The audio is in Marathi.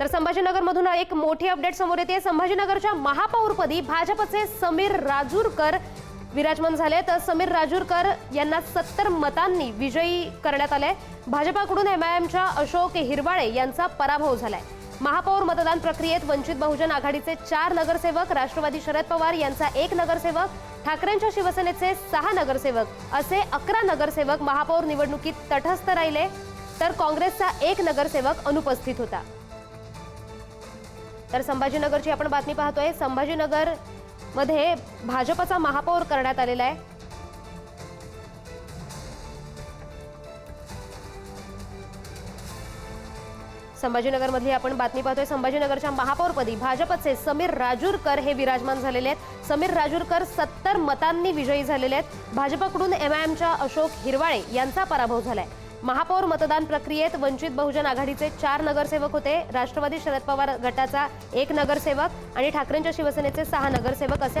तर संभाजीनगरमधून एक मोठी अपडेट समोर येते. संभाजीनगरच्या महापौरपदी भाजपचे समीर राजूरकर विराजमान झाले. तर समीर राजूरकर यांना सत्तर मतांनी विजयी करण्यात आले भाजपाकडून एमआयएमच्या अशोक हिरवाळे यांचा पराभव झालाय. महापौर मतदान प्रक्रियेत वंचित बहुजन आघाडीचे चार नगरसेवक राष्ट्रवादी शरद पवार यांचा एक नगरसेवक ठाकरेंच्या शिवसेनेचे सहा नगरसेवक असे अकरा नगरसेवक महापौर निवडणुकीत तटस्थ राहिले. तर काँग्रेसचा एक नगरसेवक अनुपस्थित होता. तर संभाजीनगरची आपण बातमी पाहतोय. संभाजीनगरमध्ये भाजपचा महापौर करण्यात आलेला आहे. संभाजीनगरमधली आपण बातमी पाहतोय. संभाजीनगरच्या महापौरपदी भाजपचे समीर राजूरकर हे विराजमान झालेले आहेत. समीर राजूरकर सत्तर मतांनी विजयी झालेले आहेत. भाजपकडून एमआयएमच्या अशोक हिरवाळे यांचा पराभव झालाय. महापौर मतदान प्रक्रियेत वंचित बहुजन आघाडीचे चार नगरसेवक होते. राष्ट्रवादी शरद पवार गटाचा एक नगरसेवक आणि ठाकरेंच्या शिवसेनेचे सहा नगरसेवक असे